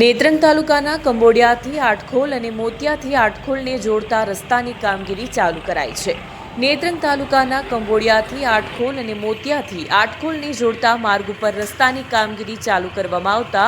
નેત્રંગ તાલુકાના કંબોડિયાથી આટખોલ અને મોતિયાથી આટખોલને જોડતા રસ્તાની કામગીરી ચાલુ કરાઈ છે. નેત્રંગ તાલુકાના કંબોડિયાથી આટખોલ અને મોતિયાથી આટખોલને જોડતા માર્ગ ઉપર રસ્તાની કામગીરી ચાલુ કરવામાં આવતા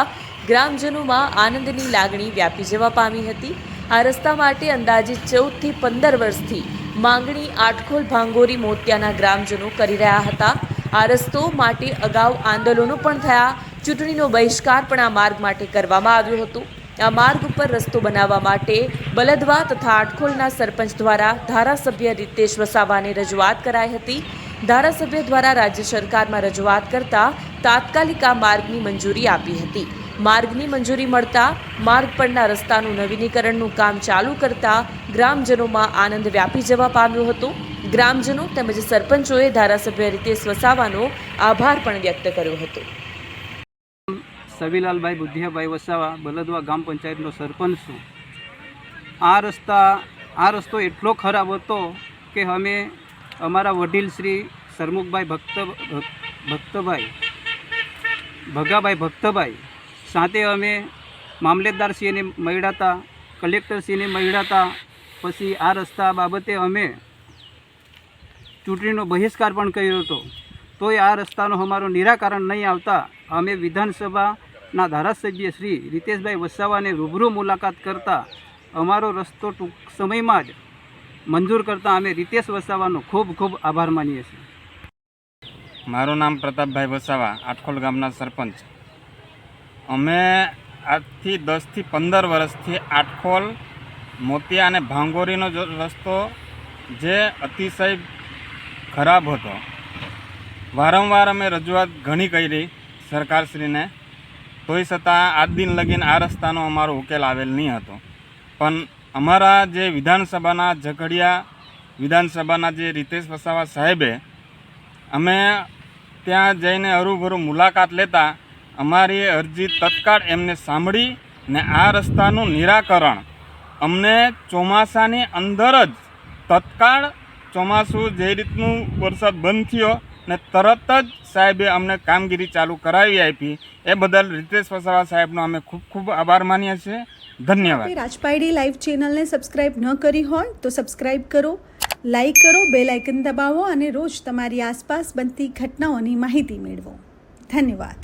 ગ્રામજનોમાં આનંદની લાગણી વ્યાપી જવા પામી હતી. આ રસ્તા માટે અંદાજે ચૌદથી પંદર વર્ષથી માંગણી આટખોલ ભાંગોરી મોતિયાના ગ્રામજનો કરી રહ્યા હતા. આ રસ્તો માટે અગાઉ આંદોલનો પણ થયા. ચૂંટણીનો બહિષ્કાર પણ આ માર્ગ માટે કરવામાં આવ્યો હતો. આ માર્ગ ઉપર રસ્તો બનાવવા માટે બલદવા તથા આટખોલના સરપંચ દ્વારા ધારાસભ્ય રીતેશ વસાવાને રજૂઆત કરાઈ હતી. ધારાસભ્ય દ્વારા રાજ્ય સરકારમાં રજૂઆત કરતા તાત્કાલિક આ માર્ગની મંજૂરી આપી હતી. માર્ગની મંજૂરી મળતા માર્ગ પરના રસ્તાનું નવીનીકરણનું કામ ચાલુ કરતા ગ્રામજનોમાં આનંદ વ્યાપી જવા પામ્યો હતો. ગ્રામજનો તેમજ સરપંચોએ ધારાસભ્ય રીતેશ વસાવાનો આભાર પણ વ્યક્ત કર્યો હતો. સવીલાલભાઈ બુદ્ધિયાભાઈ વસાવા, બલદવા ગામ પંચાયતનો સરપંચ છું. આ રસ્તા, આ રસ્તો એટલો ખરાબ હતો કે અમે અમારા વડીલ શ્રી સરમુખભાઈ ભક્ત, ભક્તભાઈ, ભગાભાઈ ભક્તભાઈ સાથે અમે મામલેદારશ્રીને મળ્યા હતા કલેક્ટરશ્રીને મળ્યા પછી આ રસ્તા બાબતે અમે ચૂંટણીનો બહિષ્કાર પણ કર્યો હતો. તોય આ રસ્તાનો અમારો નિરાકરણ નહીં આવતા અમે વિધાનસભાના ધારાસભ્ય શ્રી રીતેશભાઈ વસાવાને રૂબરૂ મુલાકાત કરતા અમારો રસ્તો ટૂંક સમયમાં જ મંજૂર કરતાં અમે રીતેશ વસાવાનો ખૂબ ખૂબ આભાર માનીએ છીએ. મારું નામ પ્રતાપભાઈ વસાવા આટખોલ ગામના સરપંચ. અમે આજથી દસથી પંદર વર્ષથી આટખોલ મોતિયા અને ભાંગોરીનો રસ્તો જે અતિશય ખરાબ હતો. વારંવાર અમે રજૂઆત ઘણી કરી. સરકારશ્રીને તોય છતાં આજ દિન લગીન આ રસ્તાનો અમારો ઉકેલ આવેલ નહીં હતો. પણ અમારા જે વિધાનસભાના ઝઘડિયા, વિધાનસભાના જે રીતેશ વસાવા સાહેબે અમે ત્યાં જઈને હરુભરું મુલાકાત લેતા અમારી અરજી તત્કાળ એમને સાંભળી ને આ રસ્તાનું નિરાકરણ અમને ચોમાસાની અંદર જ તત્કાળ ચોમાસું જે રીતનું વરસાદ બંધ થયો ને તરત જ સાહેબે અમને કામગીરી ચાલુ કરાવી આપી. એ બદલ રીતેશ વસાવા સાહેબનો અમે ખૂબ ખૂબ આભાર માનીએ છીએ. ધન્યવાદ. રાજપાયડી લાઈવ ચેનલને સબસ્ક્રાઇબ ન કરી હોય તો સબસ્ક્રાઇબ કરો, લાઈક કરો, બેલ આઇકન દબાવો અને રોજ તમારી આસપાસ બનતી ઘટનાઓની માહિતી મેળવો. ધન્યવાદ.